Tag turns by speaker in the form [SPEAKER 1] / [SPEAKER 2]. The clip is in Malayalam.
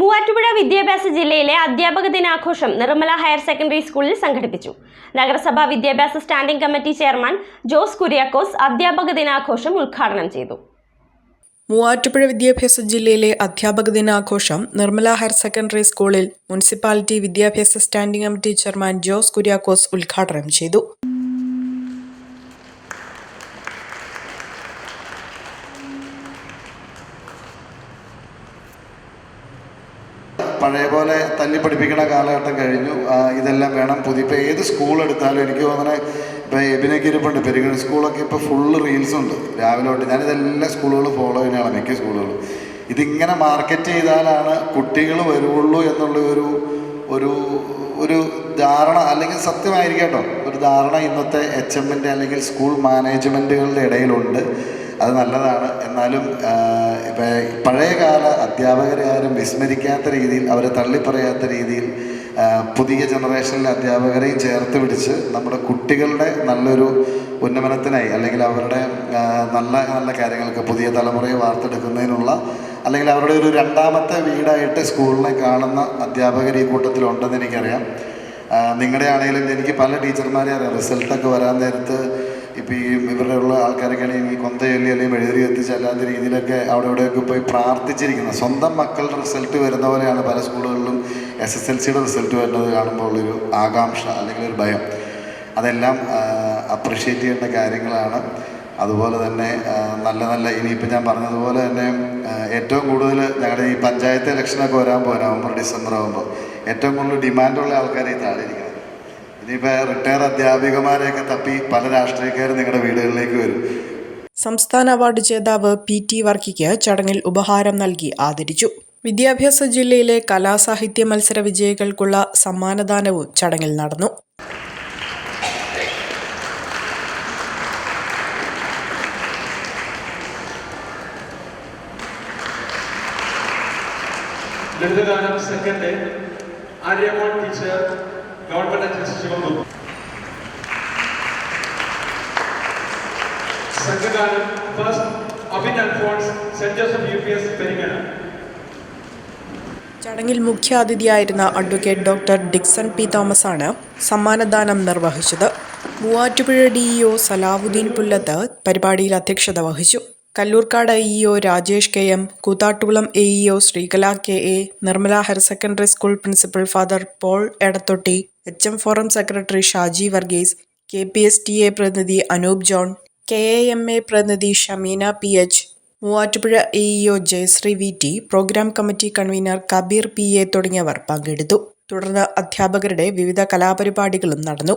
[SPEAKER 1] മൂവാറ്റുപുഴ വിദ്യാഭ്യാസ ജില്ലയിലെ അധ്യാപക ദിനാഘോഷം നിർമ്മല ഹയർ സെക്കൻഡറി സ്കൂളിൽ സംഘടിപ്പിച്ചു. നഗരസഭാ വിദ്യാഭ്യാസ standing committee chairman Jose Kuriakose അധ്യാപക ദിനാഘോഷം ഉദ്ഘാടനം ചെയ്തു.
[SPEAKER 2] മൂവാറ്റുപുഴ വിദ്യാഭ്യാസ ജില്ലയിലെ അധ്യാപക ദിനാഘോഷം നിർമ്മല ഹയർ സെക്കൻഡറി സ്കൂളിൽ മുനിസിപ്പാലിറ്റി വിദ്യാഭ്യാസ standing committee chairman Jose Kuriakose ഉദ്ഘാടനം ചെയ്തു.
[SPEAKER 3] പഴയ പോലെ തല്ലി പഠിപ്പിക്കുന്ന കാലഘട്ടം കഴിഞ്ഞു. ഇതെല്ലാം വേണം. പുതിയ ഇപ്പോൾ ഏത് സ്കൂൾ എടുത്താലും എനിക്ക് തോന്നണേ ഇപ്പോൾ എബിനൊക്കെ ഇരിപ്പുണ്ട്. പെരുകണി സ്കൂളൊക്കെ ഇപ്പോൾ ഫുള്ള് റീൽസ് ഉണ്ട്. രാവിലെ തൊട്ട് ഞാനിതെല്ലാം സ്കൂളുകൾ ഫോളോ ചെയ്യുന്നതാണ് മിക്ക സ്കൂളുകളും ഇതിങ്ങനെ മാർക്കറ്റ് ചെയ്താലാണ് കുട്ടികൾ വരുള്ളൂ എന്നുള്ള ഒരു ഒരു ഒരു ധാരണ അല്ലെങ്കിൽ സത്യമായിരിക്കട്ടോ ഒരു ധാരണ ഇന്നത്തെ എച്ച് എമ്മിന്റെ അല്ലെങ്കിൽ സ്കൂൾ മാനേജ്മെന്റുകളുടെ ഇടയിലുണ്ട്. അത് നല്ലതാണ്. എന്നാലും ഇപ്പം പഴയകാല അധ്യാപകരെ ആരും വിസ്മരിക്കാത്ത രീതിയിൽ അവരെ തള്ളിപ്പറയാത്ത രീതിയിൽ പുതിയ ജനറേഷനിലെ അധ്യാപകരെയും ചേർത്ത് പിടിച്ച് നമ്മുടെ കുട്ടികളുടെ നല്ലൊരു ഉന്നമനത്തിനായി അല്ലെങ്കിൽ അവരുടെ നല്ല നല്ല കാര്യങ്ങൾക്ക് പുതിയ തലമുറയെ വാർത്തെടുക്കുന്നതിനുള്ള അല്ലെങ്കിൽ അവരുടെ ഒരു രണ്ടാമത്തെ വീടായിട്ട് സ്കൂളിനെ കാണുന്ന അധ്യാപകർ ഈ കൂട്ടത്തിലുണ്ടെന്ന് എനിക്കറിയാം. നിങ്ങളുടെ ആണെങ്കിലും എനിക്ക് പല ടീച്ചർമാരെ അറിയാം. റിസൾട്ടൊക്കെ വരാൻ നേരത്ത് ഇപ്പോൾ ഈ ഇവരുടെ ഉള്ള ആൾക്കാരൊക്കെ ആണെങ്കിൽ ഈ കൊന്ത ചൊല്ലി അല്ലെങ്കിൽ മെഴുതിരി എത്തിച്ച് അല്ലാത്ത രീതിയിലൊക്കെ അവിടെ ഇവിടെയൊക്കെ പോയി പ്രാർത്ഥിച്ചിരിക്കുന്നത്. സ്വന്തം മക്കളുടെ റിസൾട്ട് വരുന്ന പോലെയാണ് പല സ്കൂളുകളിലും എസ് എസ് എൽ സിയുടെ റിസൾട്ട് വരുന്നത് കാണുമ്പോൾ ഉള്ളൊരു ആകാംക്ഷ അല്ലെങ്കിൽ ഒരു ഭയം. അതെല്ലാം അപ്രിഷ്യേറ്റ് ചെയ്യേണ്ട കാര്യങ്ങളാണ്. അതുപോലെ തന്നെ നല്ല നല്ല ഇനിയിപ്പോൾ ഞാൻ പറഞ്ഞതുപോലെ തന്നെ ഏറ്റവും കൂടുതൽ ഞങ്ങളുടെ ഈ പഞ്ചായത്ത് ഇലക്ഷനൊക്കെ വരാൻ പോകാൻ നവംബർ ഡിസംബർ ആകുമ്പോൾ ഏറ്റവും കൂടുതൽ ഡിമാൻഡുള്ള ആൾക്കാരെ ഈ താഴെ ഇനിയിപ്പോൾ റിട്ടയർ അധ്യാപികമാരെയൊക്കെ തപ്പി പല രാഷ്ട്രീയക്കാരും നിങ്ങളുടെ വീടുകളിലേക്ക് വരും.
[SPEAKER 2] സംസ്ഥാന അവാർഡ് ജേതാവ് പി ടി വർക്കിക്ക് ചടങ്ങിൽ ഉപഹാരം നൽകി ആദരിച്ചു. വിദ്യാഭ്യാസ ജില്ലയിലെ കലാസാഹിത്യ മത്സര വിജയികൾക്കുള്ള സമ്മാനദാനവും ചടങ്ങിൽ നടന്നു.
[SPEAKER 4] ലളിതഗാനം second Aryamol teacher government Sivamukham സംഘഗാനം first
[SPEAKER 2] ചടങ്ങിൽ മുഖ്യാതിഥിയായിരുന്ന advocate doctor Dixon P Thomas ആണ് സമ്മാനദാനം നിർവഹിച്ചത്. മൂവാറ്റുപുഴ ഡിഇഒ സലാവുദ്ദീൻ പുല്ലത്ത് പരിപാടിയിൽ അധ്യക്ഷത വഹിച്ചു. Kalloorkad EEO Rajesh K M Koothattukulam A E O Sreekala K A Nirmala higher secondary school principal father Paul Edathotty H M forum secretary Shaji Varghese K P S T A പ്രതിനിധി Anoop John K A M A പ്രതിനിധി Shameena P H Muvattupuzha A E O Jayasree V T programme committee convener Kabeer P A തുടങ്ങിയവർ പങ്കെടുത്തു. തുടർന്ന് അധ്യാപകരുടെ വിവിധ കലാപരിപാടികളും നടന്നു.